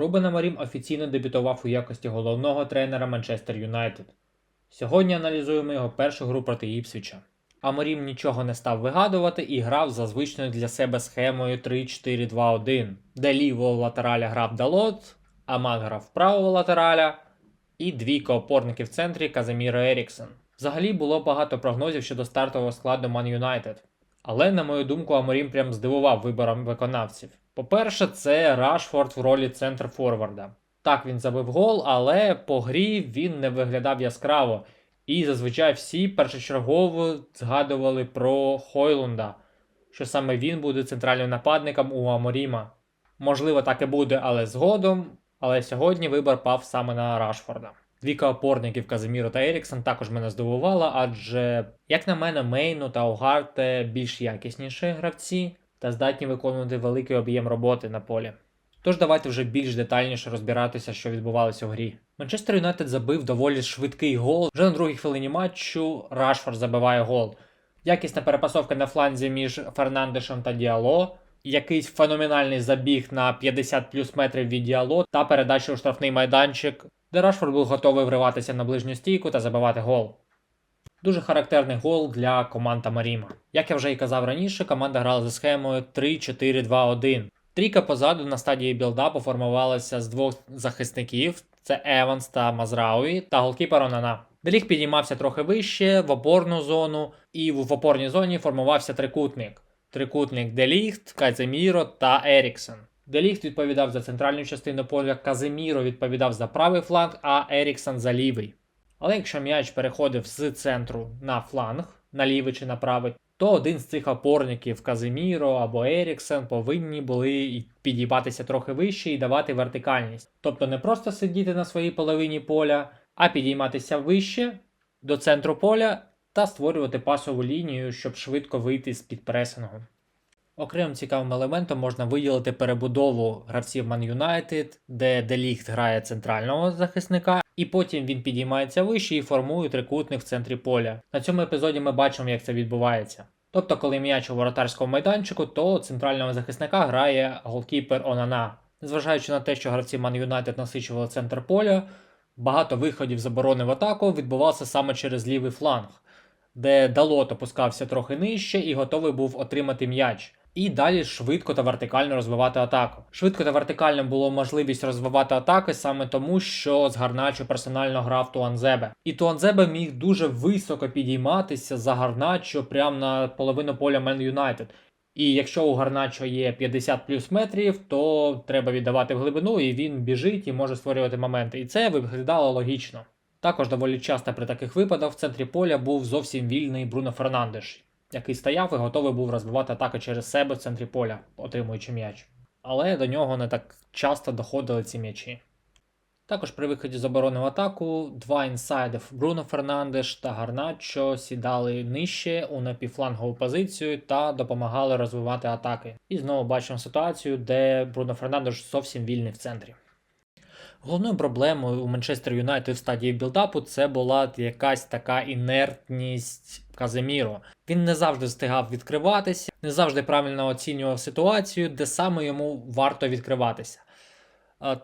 Рубен Амарім офіційно дебютував у якості головного тренера Манчестер Юнайтед. Сьогодні аналізуємо його першу гру проти Іпсвіча. Аморім нічого не став вигадувати і грав за звичною для себе схемою 3-4-2-1, де лівого латераля грав Далот, Амат грав правого латераля і двійка опорників в центрі Казиміро Еріксен. Взагалі було багато прогнозів щодо стартового складу Ман Юнайтед. Але, на мою думку, Аморім прям здивував вибором виконавців. По-перше, це Рашфорд в ролі центр форварда. Так, він забив гол, але по грі він не виглядав яскраво. І зазвичай всі першочергово згадували про Хойлунда, що саме він буде центральним нападником у Аморіма. Можливо, так і буде, але згодом. Але сьогодні вибір пав саме на Рашфорда. Двіка опорників Казиміро та Еріксон також мене здивувала, адже, як на мене, Мейну та Огарте більш якісніші гравці та здатні виконувати великий об'єм роботи на полі. Тож давайте вже більш детальніше розбиратися, що відбувалося в грі. Манчестер Юнайтед забив доволі швидкий гол. Вже на другій хвилині матчу Рашфорд забиває гол. Якісна перепасовка на фланзі між Фернандешем та Діало, якийсь феноменальний забіг на 50 плюс метрів від Діало та передача у штрафний майданчик, де Рашфорд був готовий вриватися на ближню стійку та забивати гол. Дуже характерний гол для команд Маріма. Як я вже і казав раніше, команда грала за схемою 3-4-2-1. Трійка позаду на стадії білдапу формувалася з двох захисників: це Еванс та Мазрауї та голкіпер Онана. Деліг підіймався трохи вище в опорну зону, і в опорній зоні формувався трикутник. Трикутник Деліхт, Каземіро та Еріксен. Деліхт відповідав за центральну частину поля, Каземіро відповідав за правий фланг, а Еріксен за лівий. Але якщо м'яч переходив з центру на фланг, на лівий чи на правий, то один з цих опорників Казиміро або Еріксен повинні були підійматися трохи вище і давати вертикальність. Тобто не просто сидіти на своїй половині поля, а підійматися вище до центру поля та створювати пасову лінію, щоб швидко вийти з під пресингу. Окремим цікавим елементом можна виділити перебудову гравців Man United, де Деліхт грає центрального захисника, і потім він підіймається вище і формує трикутник в центрі поля. На цьому епізоді ми бачимо, як це відбувається. Тобто, коли м'яч у воротарському майданчику, то центрального захисника грає голкіпер Онана. Незважаючи на те, що гравці Man United насичували центр поля, багато виходів з оборони в атаку відбувався саме через лівий фланг, де Далот опускався трохи нижче і готовий був отримати м'яч. І далі швидко та вертикально розвивати атаку. Швидко та вертикально було можливість розвивати атаки саме тому, що з Гарначо персонально грав Туанзебе. І Туанзебе міг дуже високо підійматися за Гарначо прямо на половину поля Мен Юнайтед. І якщо у Гарначо є 50 плюс метрів, то треба віддавати в глибину, і він біжить і може створювати моменти. І це виглядало логічно. Також доволі часто при таких випадах в центрі поля був зовсім вільний Бруно Фернандеш який стояв і готовий був розбивати атаки через себе в центрі поля, отримуючи м'яч. Але до нього не так часто доходили ці м'ячі. Також при виході з оборони в атаку два інсайдів Бруно Фернандеш та Гарначо сідали нижче у напівфлангову позицію та допомагали розвивати атаки. І знову бачимо ситуацію, де Бруно Фернандеш зовсім вільний в центрі. Головною проблемою у Манчестер Юнайтед в стадії білдапу це була якась така інертність Каземіро. Він не завжди встигав відкриватися, не завжди правильно оцінював ситуацію, де саме йому варто відкриватися.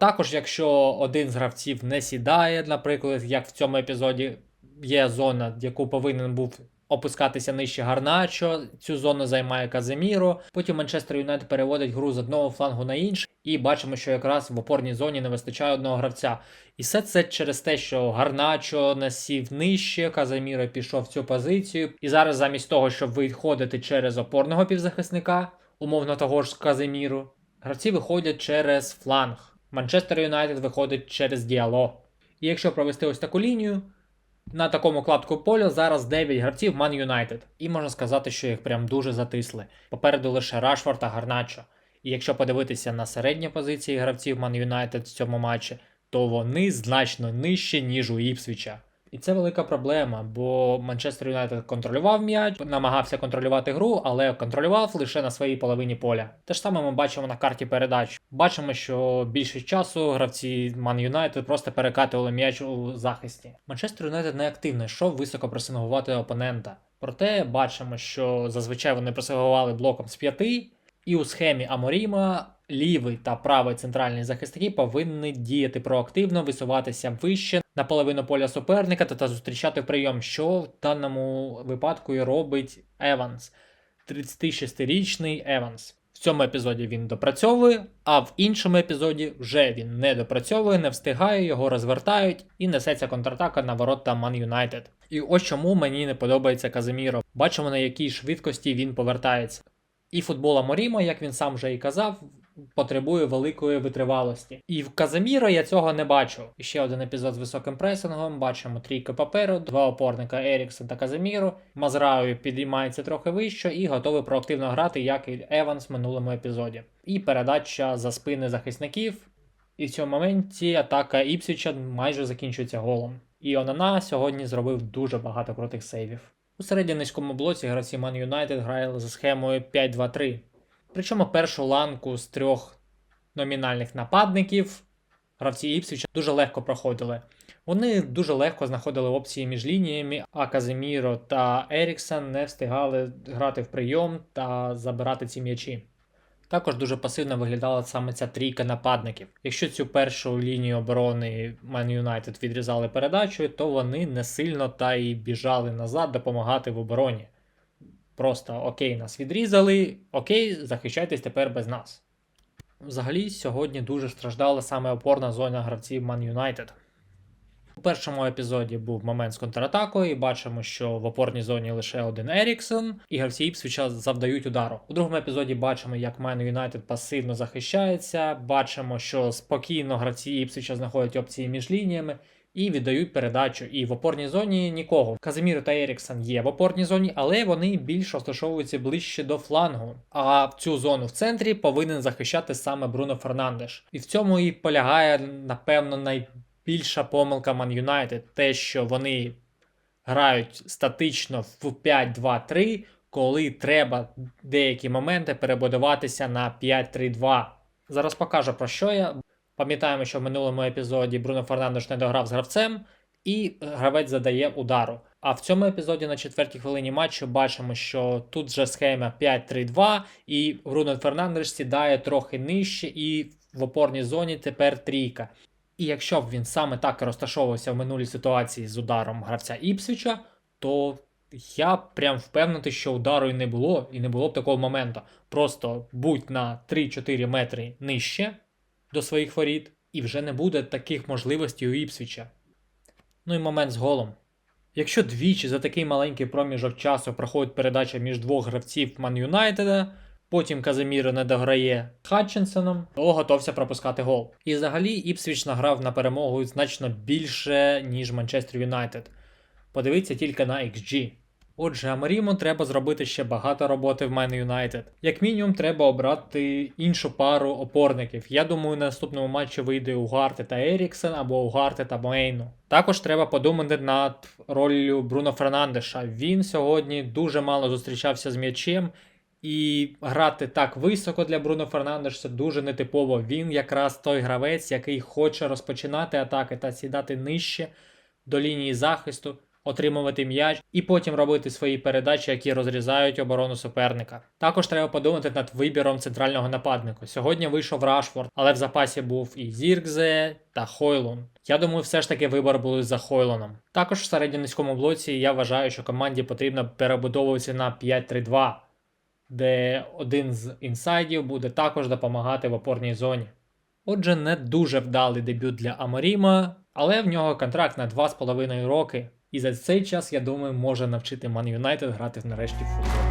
Також, якщо один з гравців не сідає, наприклад, як в цьому епізоді є зона, яку повинен був опускатися нижче Гарначо, цю зону займає Каземіро. Потім Манчестер Юнайтед переводить гру з одного флангу на інший, і бачимо, що якраз в опорній зоні не вистачає одного гравця. І все це через те, що Гарначо насів нижче, Каземіро пішов в цю позицію. І зараз, замість того, щоб виходити через опорного півзахисника, умовно того ж Каземіру, гравці виходять через фланг. Манчестер Юнайтед виходить через діало. І якщо провести ось таку лінію, на такому кладку поля зараз 9 гравців Man United. І можна сказати, що їх прям дуже затисли. Попереду лише Рашфорд та Гарначо. І якщо подивитися на середні позиції гравців Man United в цьому матчі, то вони значно нижче, ніж у Іпсвіча. І це велика проблема, бо Манчестер Юнайтед контролював м'яч, намагався контролювати гру, але контролював лише на своїй половині поля. Те ж саме ми бачимо на карті передач. Бачимо, що більшість часу гравці Ман Юнайтед просто перекатували м'яч у захисті. Манчестер Юнайтед неактивно йшов високо пресингувати опонента. Проте бачимо, що зазвичай вони пресингували блоком з п'яти. І у схемі Аморіма лівий та правий центральні захисники повинні діяти проактивно, висуватися вище на половину поля суперника та, та зустрічати прийом, що в даному випадку і робить Еванс. 36-річний Еванс. В цьому епізоді він допрацьовує, а в іншому епізоді вже він не допрацьовує, не встигає, його розвертають і несеться контратака на ворота Ман Юнайтед. І ось чому мені не подобається Казиміро. Бачимо, на якій швидкості він повертається. І футбола Морімо, як він сам вже і казав, потребує великої витривалості. І в Казиміро я цього не бачу. І ще один епізод з високим пресингом. Бачимо трійки паперу, два опорника Еріксон та Казиміро. Мазраю підіймається трохи вище і готовий проактивно грати, як і Еванс в минулому епізоді. І передача за спини захисників. І в цьому моменті атака Іпсвіча майже закінчується голом. І Онана сьогодні зробив дуже багато крутих сейвів. У середньонизькому блоці гравці Man United грали за схемою 5-2-3. Причому першу ланку з трьох номінальних нападників гравці Іпсвіча дуже легко проходили. Вони дуже легко знаходили опції між лініями, а Казиміро та Еріксон не встигали грати в прийом та забирати ці м'ячі. Також дуже пасивно виглядала саме ця трійка нападників. Якщо цю першу лінію оборони Man United відрізали передачою, то вони не сильно та й біжали назад допомагати в обороні. Просто окей, нас відрізали, окей, захищайтесь тепер без нас. Взагалі, сьогодні дуже страждала саме опорна зона гравців Man United. У першому епізоді був момент з контратакою, і бачимо, що в опорній зоні лише один Еріксон, і гравці Іпсвіча завдають удару. У другому епізоді бачимо, як Man Юнайтед пасивно захищається. Бачимо, що спокійно гравці Іпсвіча знаходять опції між лініями і віддають передачу. І в опорній зоні нікого. Казиміро та Еріксон є в опорній зоні, але вони більш розташовуються ближче до флангу. А цю зону в центрі повинен захищати саме Бруно Фернандеш. І в цьому і полягає, напевно, най більша помилка Man United те, що вони грають статично в 5-2-3, коли треба деякі моменти перебудуватися на 5-3-2. Зараз покажу про що я. Пам'ятаємо, що в минулому епізоді Бруно Фернандеш не дограв з гравцем, і гравець задає удару. А в цьому епізоді на четвертій хвилині матчу бачимо, що тут вже схема 5-3-2, і Бруно Фернандеш сідає трохи нижче, і в опорній зоні тепер трійка. І якщо б він саме так розташовувався в минулій ситуації з ударом гравця Іпсвіча, то я прям впевнений, що удару і не було, і не було б такого моменту. Просто будь на 3-4 метри нижче до своїх воріт, і вже не буде таких можливостей у Іпсвіча. Ну і момент з голом. Якщо двічі за такий маленький проміжок часу проходить передача між двох гравців Ман Юнайтеда, Потім Казиміро не дограє Хатчинсоном, то готовся пропускати гол. І взагалі Іпсвіч награв на перемогу значно більше, ніж Манчестер Юнайтед. Подивіться тільки на XG. Отже, Амаріму треба зробити ще багато роботи в Man Юнайтед. Як мінімум, треба обрати іншу пару опорників. Я думаю, на наступному матчі вийде Угарте та Еріксен або Угарте та Мейну. Також треба подумати над роллю Бруно Фернандеша. Він сьогодні дуже мало зустрічався з м'ячем. І грати так високо для Бруно Фернандеша дуже нетипово. Він якраз той гравець, який хоче розпочинати атаки та сідати нижче до лінії захисту, отримувати м'яч і потім робити свої передачі, які розрізають оборону суперника. Також треба подумати над вибіром центрального нападника. Сьогодні вийшов Рашфорд, але в запасі був і Зіркзе та Хойлун. Я думаю, все ж таки вибор буде за Хойлоном. Також в середньонизькому блоці я вважаю, що команді потрібно перебудовуватися на 5-3-2 де один з інсайдів буде також допомагати в опорній зоні. Отже, не дуже вдалий дебют для Аморіма, але в нього контракт на 2,5 роки, і за цей час, я думаю, може навчити Ман Юнайтед грати нарешті в футбол.